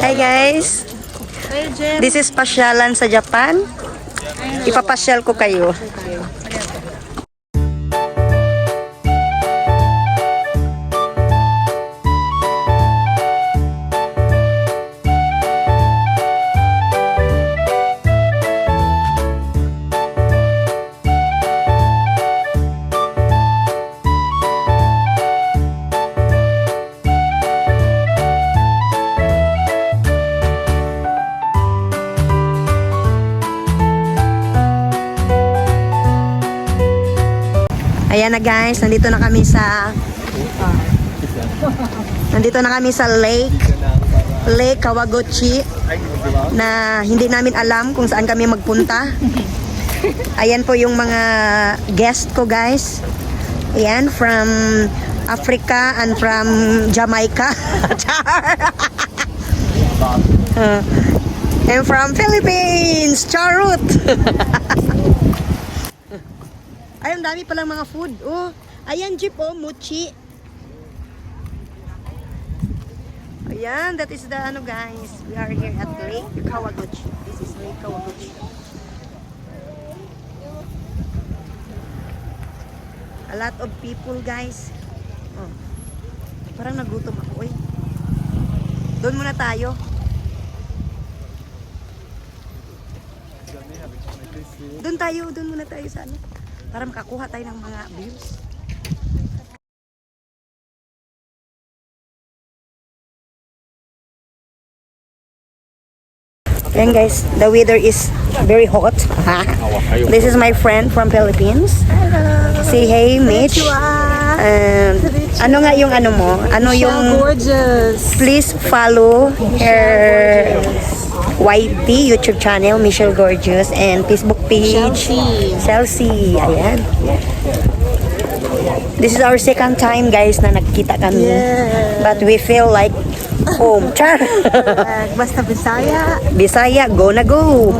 Hi guys! This is pasyalan sa Japan. Ipapasyal ko kayo. Na guys, nandito na kami sa Nandito na kami sa lake Lake Kawaguchi na hindi namin alam kung saan kami magpunta. Ayan po yung mga guest ko guys. Ayan from Africa and from Jamaica. Char. Uh, and from Philippines. Charut. Ay, ang dami palang mga food. Oh, ayan, jeep, oh, mochi. Ayan, that is the, ano, guys. We are here at Lake Kawaguchi. This is Lake Kawaguchi. A lot of people, guys. Oh. Parang nagutom ako, eh. Doon muna tayo. Doon tayo, doon muna tayo sa ano. Para makakuha tayo ng mga views. Yan guys, the weather is very hot. this is my friend from Philippines. Say hey, Mitch. And ano nga yung ano mo? Ano yung gorgeous. please follow her YT YouTube channel, Michelle Gorgeous, and Facebook page, Chelsea. Chelsea. Ayan. This is our second time, guys, na nagkita kami. Yeah. But we feel like home. Char! Uh, basta Bisaya. Bisaya, go na go!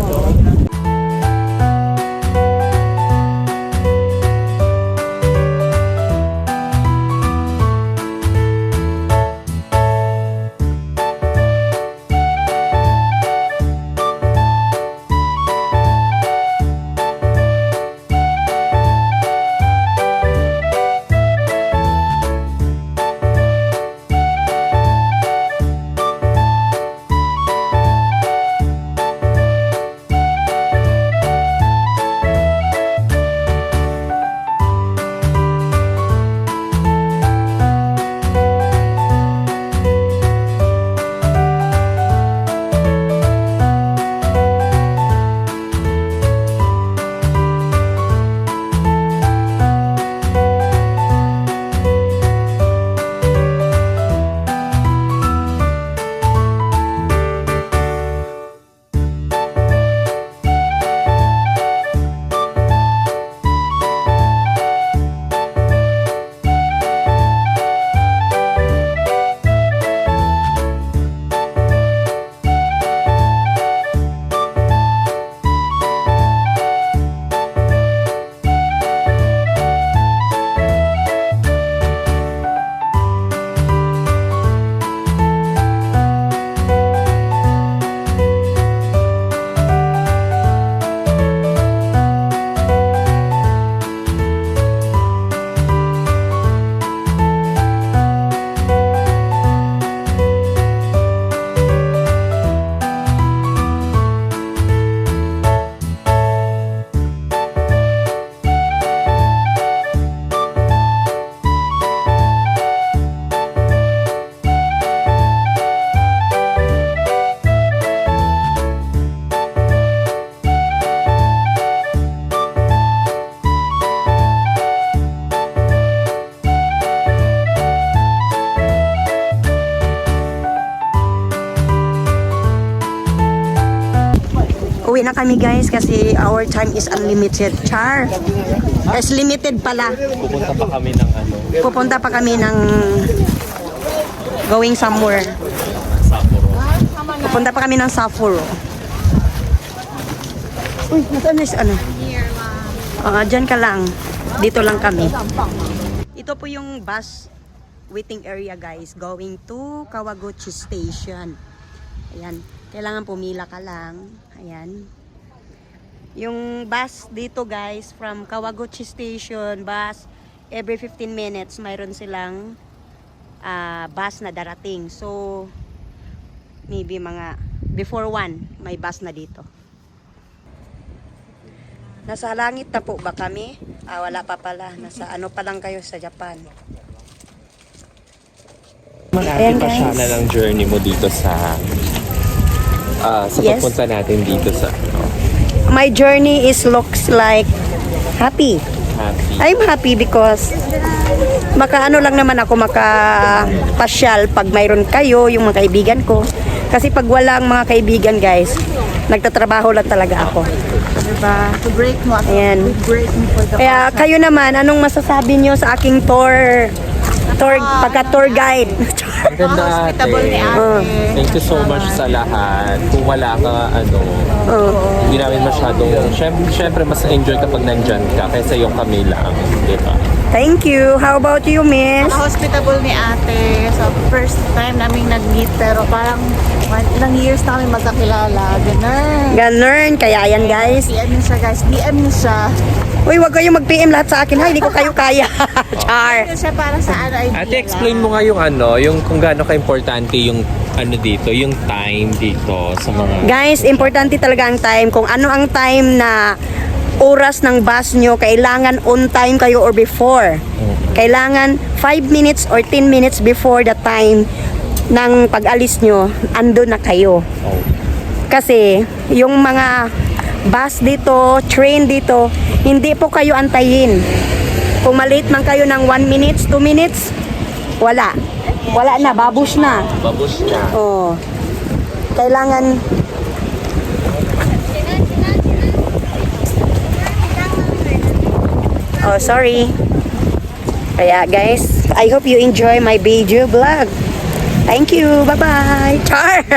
Uwi na kami guys kasi our time is unlimited. Char! Is limited pala. Pupunta pa kami ng ano, Pupunta pa kami ng going somewhere. Sapporo. Pupunta pa kami ng Sapporo. Uy, nasaan na si ano? Ah, dyan ka lang. Dito lang kami. Ito po yung bus waiting area guys going to Kawaguchi Station. Ayan. Kailangan pumila ka lang. Ayan. Yung bus dito guys, from Kawaguchi Station, bus, every 15 minutes, mayroon silang ah, bus na darating. So, maybe mga before 1, may bus na dito. Nasa langit na po ba kami? Ah, wala pa pala. Nasa ano pa lang kayo sa Japan. Malapit pa siya na ng journey mo dito sa ah sa Yes. pagpunta natin dito sa ano, My journey is looks like happy. happy. I'm happy because makaano lang naman ako makapasyal pag mayroon kayo, yung mga kaibigan ko. Kasi pag walang mga kaibigan guys, nagtatrabaho lang talaga ako. Diba? To break mo Ayan. break mo for the Kaya kayo naman, anong masasabi nyo sa aking tour, tour pagka-tour guide? Ang ganda hospitable ni ate. Oh. ate. Thank you so much sa lahat. Kung wala ka, ano, oh. hindi namin masyadong, syempre, syempre mas enjoy kapag nandyan ka kaysa yung kami lang, di ba? Thank you. How about you, miss? hospitable ni ate. So, first time naming nag-meet pero parang one- ilang years na kami magkakilala. Ganun. Ganun, kaya yan guys. PM niyo siya guys. DM niyo siya. Uy, wag kayong mag-PM lahat sa akin ha, hindi ko kayo kaya. Char. DM siya para sa ano idea Ate, explain mo nga yung ano, yung kung gaano ka-importante yung ano dito, yung time dito sa mga... Guys, importante talaga ang time. Kung ano ang time na oras ng bus nyo, kailangan on time kayo or before. Kailangan 5 minutes or 10 minutes before the time ng pag-alis nyo, ando na kayo. Oh. Kasi yung mga bus dito, train dito, hindi po kayo antayin. Kung malate man kayo ng 1 minutes, 2 minutes, wala. Wala na, babush na. Babush na. Oh. Kailangan Oh, sorry. Kaya guys, I hope you enjoy my video vlog. Thank you. Bye-bye. Char.